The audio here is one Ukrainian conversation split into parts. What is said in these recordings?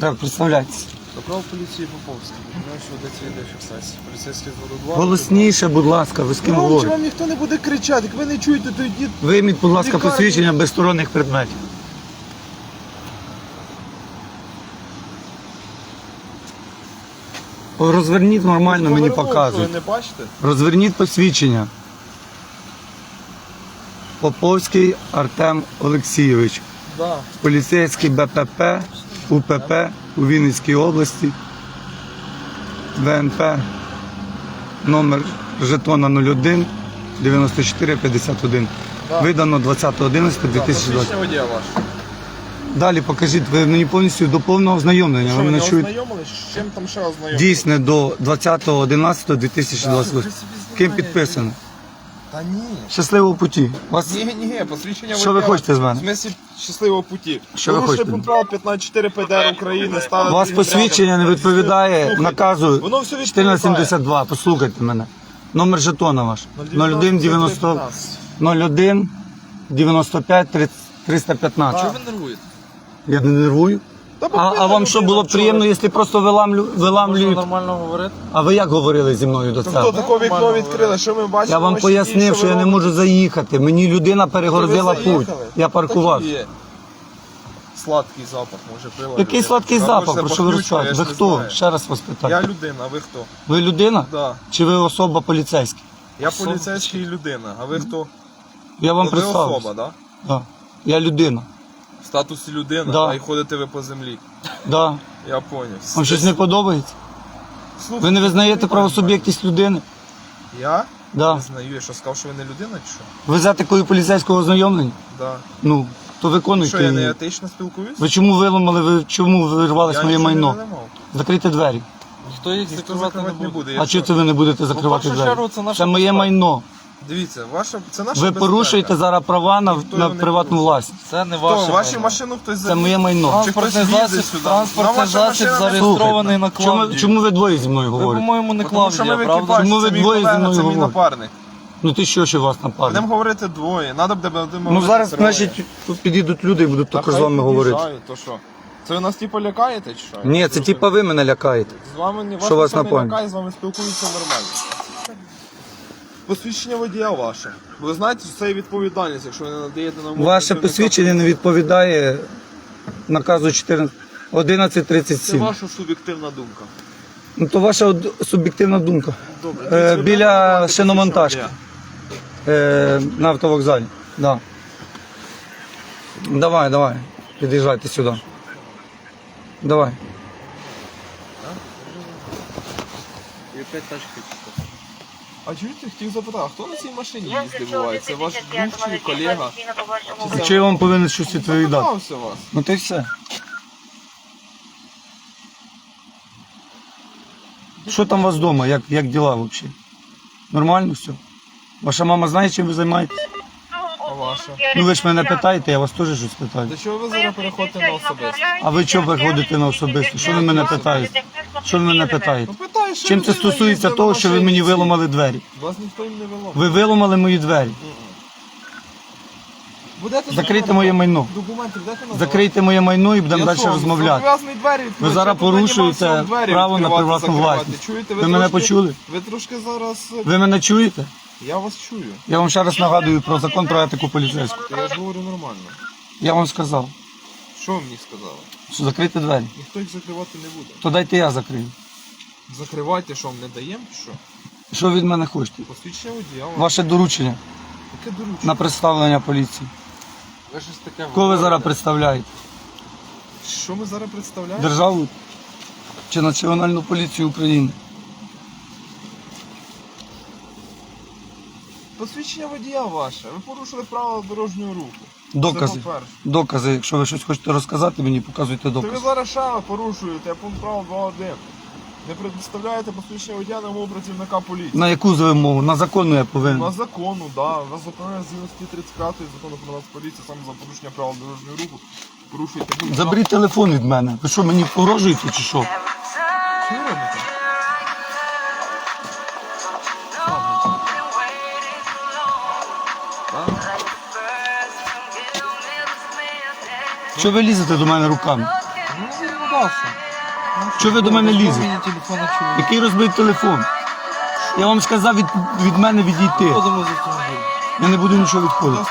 Так, представляйтесь. Направ поліції Поповський. Знаю, що ведеться відеофіксація. Поліцейський з 2. Голосніше, будь ласка, ви з ким Ну, чи говорите? вам ніхто не буде кричати, як ви не чуєте, то йдіть. Вийміть, будь ласка, Лікарня. посвідчення без сторонніх предметів. Розверніть нормально, мені Повернув, показують. Ви не бачите? Розверніть посвідчення. Поповський Артем Олексійович, Да. поліцейський БПП, УПП у Вінницькій області, ВНП, номер жетона 01 94 51. Да. Видано 20.11.2020. Посвідчення. Далі покажіть, ви мені повністю до повного ознайомлення. Що Ви мене чуєте? ознайомились? З чим там ще ознайомились? Дійсне до 20.11.2028. Ким підписано? Та ні. Щасливого путі. Вас Ні, ні, посвідчення Що ви водія. хочете з мене? В смислі щасливого путі. Що ви Порушили хочете? пункт права 15.4 ПДР України. ставили У вас посвідчення не відповідає Слухайте, наказу Воно все відповідає. 1472. Послухайте мене. Номер жетона ваш. 01 90 01 95 315. Чого ви нервуєте? Я не нервую. А, а вам що було б приємно, якщо просто виламлю, виламлюють? нормально говорити? А ви як говорили зі мною до Хто цього? таке вікно відкрили? Що ми бачимо? Я вам пояснив, що я не можу заїхати. Мені людина перегородила путь. Я паркував. Сладкий запах може пила. Який людина. сладкий запах, про що ви розказуєте? Ви хто? знаю. Ще раз вас Я питаю. людина, а ви хто? Ви людина? Да. Чи ви особа поліцейська? Я поліцейський і людина, а ви хто? Я вам ви представився. особа, да? Да. Я людина. В статусі людина, Да. а й ходите ви по землі. Да. Я поняв. Вам щось не подобається? Слухайте, Ви не визнаєте правосуб'єктність людини? Я? Да. Не знаю, я що сказав, що ви не людина чи що? Ви за такою поліцейського ознайомлення? Да. Ну, то виконуйте Що, я не її. етично спілкуюсь? Ви чому виламали, ви чому вирвалось я моє нічого майно? не ламав. Закрийте двері. Ніхто їх Ніхто закривати закривати не буде. Я А що? чого це ви не будете закривати першу двері? чергу це наша моє безпека. майно. Дивіться, ваша, це наша Ви безпека. порушуєте зараз права на, Ніхто на його не приватну порушує. власність. Це не Хто, ваше вашу майно. машину хтось Це моє майно. Транспортний Чи хтось їде засіб, сюди? транспортний Ну, ваша засіб машина не зареєстрований на Чому, Клавдію. чому ви двоє зі мною Ви, говорите? по-моєму, не Тому що ми Клавдія, правда? екіпажі, Чому ви це мій двоє зі колега, мною це мій говорите? напарник. Ну ти що, що вас напали? Будемо говорити двоє. Надо буде будемо Ну говорити зараз, троє. значить, тут підійдуть люди і будуть Та також з хай вами говорити. під'їжджають, То що? Це ви нас типу лякаєте чи що? Ні, це типа ви мене лякаєте. З вами ні- Що вас ніхто не напоїть? лякає, з вами спілкуються нормально. Посвідчення водія ваше. Ви знаєте, що це є відповідальність, якщо ви не надаєте нам Ваше посвідчення не відповідає наказу 14 Це 1137. ваша суб'єктивна думка. Ну то ваша од- суб'єктивна думка. Добре. Е, біля шиномонтажки. посвідчення Е, на автовокзалі. Да. Давай, давай. Під'їжджайте сюди. Давай. І опять тачки А чуєте, хотів запитати, хто на цій машині їздить буває? Це ваш друг чи колега? А чи я вам повинен щось відповідати? Запитався вас. Ну то й все. Що там у вас вдома? Як, як діла взагалі? Нормально все? Ваша мама знає, чим ви займаєтесь? А ваша? Ну ви ж мене питаєте, я вас теж щось питаю. Для чого ви зараз переходите на особисте? А ви чого переходите на особисте? Що ви мене питаєте? Що ви мене питаєте? Ну Чим це стосується того, що ви мені цій? виламали двері? Вас ніхто не виламав. Ви виламали мої двері. Будете Закрийте моє майно. Документи будете надавати? Закрийте моє майно і будемо Я далі що, розмовляти. зобов'язаний двері відкривати? Ви зараз Я тут нанімався порушуєте вам двері право на відкривати, приватну закривати. власність. Чуєте, Ви мене трошки- почули? Ви трошки зараз... е, Ви мене чуєте? Я вас чую. Я вам ще раз нагадую про закон про етику поліцейську. Я ж говорю нормально. Я вам сказав, Що ви мені сказали? що закрийте двері. Ніхто їх закривати не буде. То дайте я закрию. Закривайте, що вам не даємо, чи що? Що від мене хочете? Посвідчення водія. вам. Ваше доручення Яке доручення? на представлення поліції. Ви щось таке Кого ви говорите. зараз представляєте? Що ми зараз представляємо? Державу чи Національну поліцію України? Посвідчення водія ваше. Ви порушили правила дорожнього руху. Докази. Це по-перше. Докази, якщо ви щось хочете розказати, мені показуйте То ви зараз ще порушуєте пункт права 2.1. Не предоставляєте посвідчення водія на мову працівника поліції. На яку вимогу? На законну я повинен. На закону, да. Вас закону згідно статті 35 закону про нас поліції, саме за порушення правил дорожнього руху. Порушуєте Заберіть телефон від мене. Ви що, мені погрожуєте чи що? Що ви робите? Що ви лізете до мене руками? Ну, ласка. Чого ви до мене лізе? Який розбив телефон? Я вам сказав від, від мене відійти. Я не буду нічого відходити.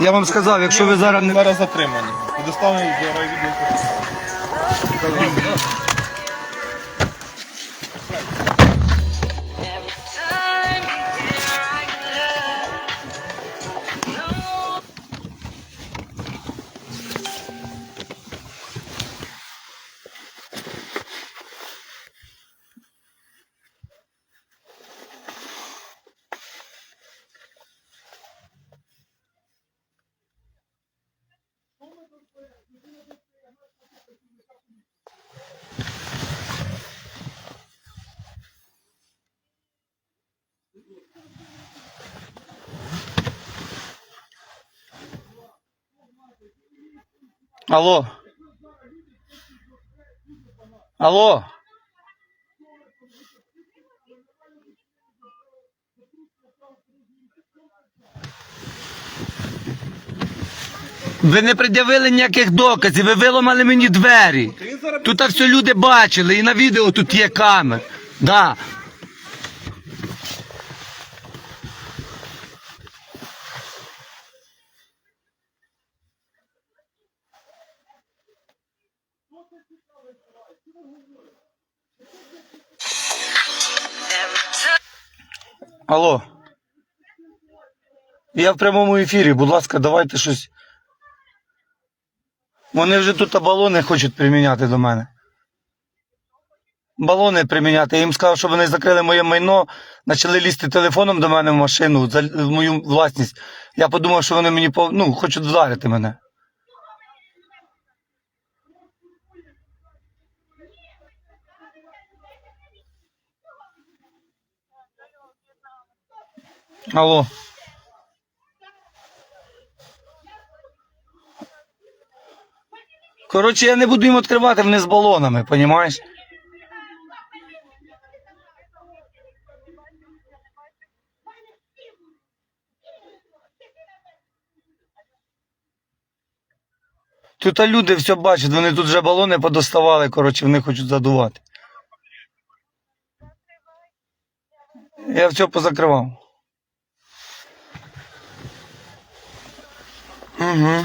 Я вам сказав, якщо ви зараз не. зараз затримані. Доставлені до райвідділу. Алло. Алло. Ви не пред'явили ніяких доказів, ви виламали мені двері. Тут все люди бачили, і на відео тут є камер. Да. Алло. Я в прямому ефірі, будь ласка, давайте щось. Вони вже тут балони хочуть приміняти до мене. Балони приміняти. Я їм сказав, що вони закрили моє майно, почали лізти телефоном до мене в машину, в мою власність. Я подумав, що вони мені ну, хочуть вдарити мене. Алло. Коротше, я не буду їм відкривати вони з балонами, понімаєш? Тут люди все бачать, вони тут вже балони подоставали, коротше, вони хочуть задувати. Я все позакривав. Угу.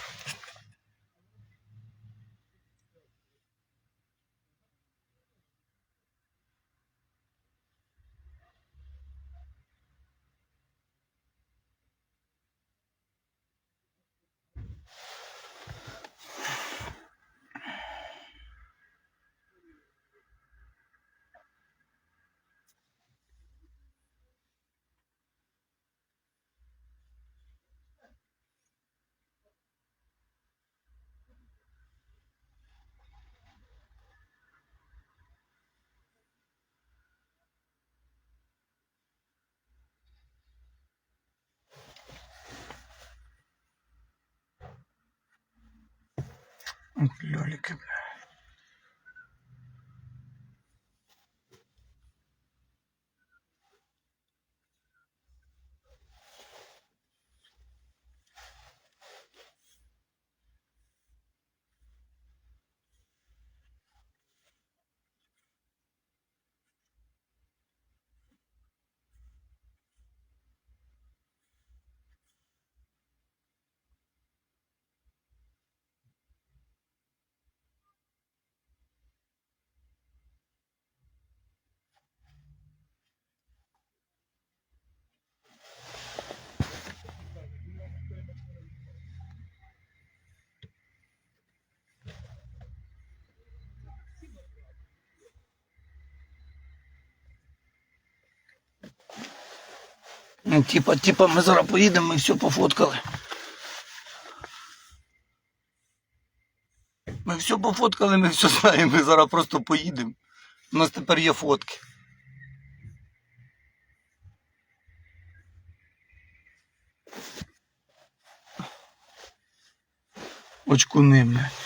und lollipop Ну, Типа, типа, ми зараз поїдемо, ми все пофоткали. Ми все пофоткали, ми все знаємо, ми зараз просто поїдемо. У нас тепер є фотки. Очкуни, блядь.